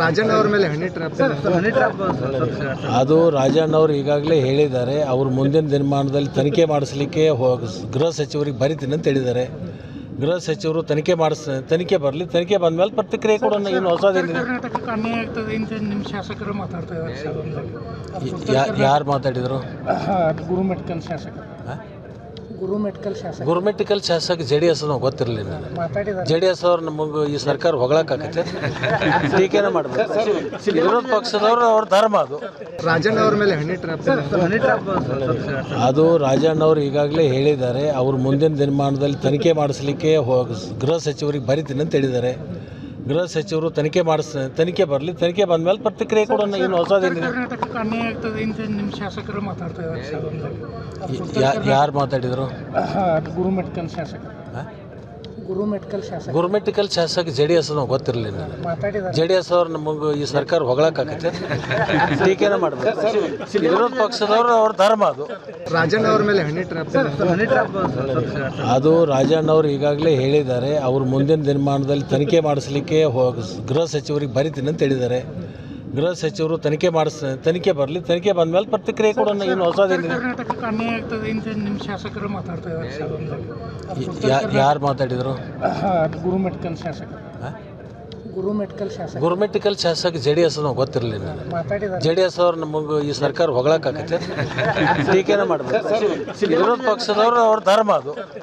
ರಾಜಣ್ಣ ಅವ್ರ ಮೇಲೆ honey trap ಅದು ರಾಜಣ್ಣವ್ರು ಈಗಾಗಲೇ ಹೇಳಿದ್ದಾರೆ ಅವರು ಮುಂದಿನ ದಿನಮಾನದಲ್ಲಿ ತನಿಖೆ ಮಾಡಿಸ್ಲಿಕ್ಕೆ ಹೋಗ್ ಗೃಹ ಸಚಿವರಿಗೆ ಬರೀತೀನಿ ಅಂತ ಹೇಳಿದ್ದಾರೆ. ಗೃಹ ಸಚಿವರು ತನಿಖೆ ಮಾಡಿಸ್ ತನಿಖೆ ಬರಲಿ ತನಿಖೆ ಬಂದ ಮೇಲೆ ಪ್ರತಿಕ್ರಿಯೆ ಕೊಡೋಣ ಏನು ಹೊಸದೇನಿದೆ ಕರ್ನಾಟಕಕ್ಕೆ ಅನ್ಯಾಯ ಆಗ್ತದೆ ಅಂತ ನಿಮ್ಮ ಶಾಸಕರು ಮಾತಾಡ್ತಾ ಇದ್ದಾರೆ ಸರ್ ಒಂದಲ್ಲಿ. ಯಾರು ಮಾತಾಡಿದರು? ಶಾಸಕರು. ಗುರು ಮೆಟ್ಕಲ್ ಶಾಸಕ. ಗುರುಮೆಟಿಕಲ್ ಶಾಸಕ ಜೆ ಡಿ ಎಸ್ ನಾವು ಗೊತ್ತಿರಲಿಲ್ಲ ಮಾತಾಡಿದ್ದಾರೆ ಜೆ ಡಿ ಎಸ್ ಅವ್ರು ನಮಗೆ ಈ ಸರ್ಕಾರ ಹೊಗಳಕ್ಕಾಗತ್ತೆ ಟೀಕೆನೇ ಮಾಡಬೇಕು ವಿರೋಧ ಪಕ್ಷದವರು ಅವ್ರ ಧರ್ಮ ಅದು. ರಾಜಣ್ಣ ಅವ್ರ ಮೇಲೆ ಹಣಿ ಟ್ರಾಪ್ ಅದು. ರಾಜಣ್ಣವ್ರು ಈಗಾಗಲೇ ಹೇಳಿದ್ದಾರೆ ಅವರು ಮುಂದಿನ ದಿನಮಾನದಲ್ಲಿ ತನಿಖೆ ಮಾಡಿಸ್ಲಿಕ್ಕೆ ಹೋಗ್ ಗೃಹ ಸಚಿವರಿಗೆ ಬರಿತೀನಿ ಅಂತ ಹೇಳಿದ್ದಾರೆ. ಗೃಹ ಸಚಿವರು ತನಿಖೆ ಮಾಡಿಸ್ ತನಿಖೆ ಬರಲಿ ತನಿಖೆ ಬಂದ ಮೇಲೆ ಪ್ರತಿಕ್ರಿಯೆ ಕೊಡೋಣ ಏನು ಹೊಸದೇನಿದೆ ಕರ್ನಾಟಕಕ್ಕೆ ಅನ್ಯಾಯ ಆಗ್ತದೆ ಅಂತ ನಿಮ್ಮ ಶಾಸಕರು ಮಾತಾಡ್ತಾ ಇದ್ದಾರೆ ಸರ್ ಒಂದಲ್ಲಿ. ಯಾರು ಮಾತಾಡಿದರು? ಗುರುಮಠ ಗುರು ಶಾಸಕ ಗುರುಮೆಟಿಕಲ್ ಶಾಸಕ. ಜೆ ಡಿ ಎಸ್ ನಾವು ಗೊತ್ತಿರಲಿಲ್ಲ ಜೆ ಡಿ ಎಸ್ ಅವ್ರು ನಮಗೆ ಈ ಸರ್ಕಾರ ಹೊಗಳಕ್ಕಾಗತ್ತೆ ಟೀಕೆನೇ ಮಾಡಬೇಕು. ವಿರೋಧ ಪಕ್ಷದವರು ಅವ್ರ ಧರ್ಮ ಅದು. ರಾಜಣ್ಣ ಅವ್ರ ಮೇಲೆ ಹಣಿ ಟ್ರಾಪ್ ಅದು ರಾಜಣ್ಣವ್ರು ಈಗಾಗಲೇ ಹೇಳಿದ್ದಾರೆ ಅವರು ಮುಂದಿನ ದಿನಮಾನದಲ್ಲಿ ತನಿಖೆ ಮಾಡಿಸ್ಲಿಕ್ಕೆ ಹೋಗ್ ಗೃಹ ಸಚಿವರಿಗೆ ಬರಿತೀನಿ ಅಂತ ಹೇಳಿದ್ದಾರೆ. ಗೃಹ ಸಚಿವರು ತನಿಖೆ ಮಾಡಿಸ್ ತನಿಖೆ ಬರಲಿ ತನಿಖೆ ಬಂದ ಮೇಲೆ ಪ್ರತಿಕ್ರಿಯೆ ಕೂಡ ಏನು ಹೊಸದೇನಿದೆ ಕರ್ನಾಟಕಕ್ಕೆ ಅನ್ಯಾಯ ಆಗ್ತದೆ ಅಂತ ನಿಮ್ಮ ಶಾಸಕರು ಮಾತಾಡ್ತಾ ಇದ್ದಾರೆ ಸರ್ ಒಂದಲ್ಲಿ. ಯಾರು ಮಾತಾಡಿದರು? ಗುರುಮೆಟ್ಕಲ್ ಗುರು ಮೆಟ್ಕಲ್ ಶಾಸಕ. ಗುರು ಮೆಟ್ಕಲ್ ಶಾಸಕ. ಗುರುಮೆಟಿಕಲ್ ಶಾಸಕ ಜೆ ಡಿ ಎಸ್ ನಾವು ಗೊತ್ತಿರಲಿಲ್ಲ ಮಾತಾಡಿದ್ದಾರೆ. ಜೆ ಡಿ ಎಸ್ ಅವ್ರು ನಮಗೆ ಈ ಸರ್ಕಾರ ಹೊಗಳಕ್ಕಾಗತ್ತೆ. ಟೀಕೆನೇ ಮಾಡಬೇಕು. ವಿರೋಧ ಪಕ್ಷದವರು ಅವ್ರ ಧರ್ಮ ಅದು.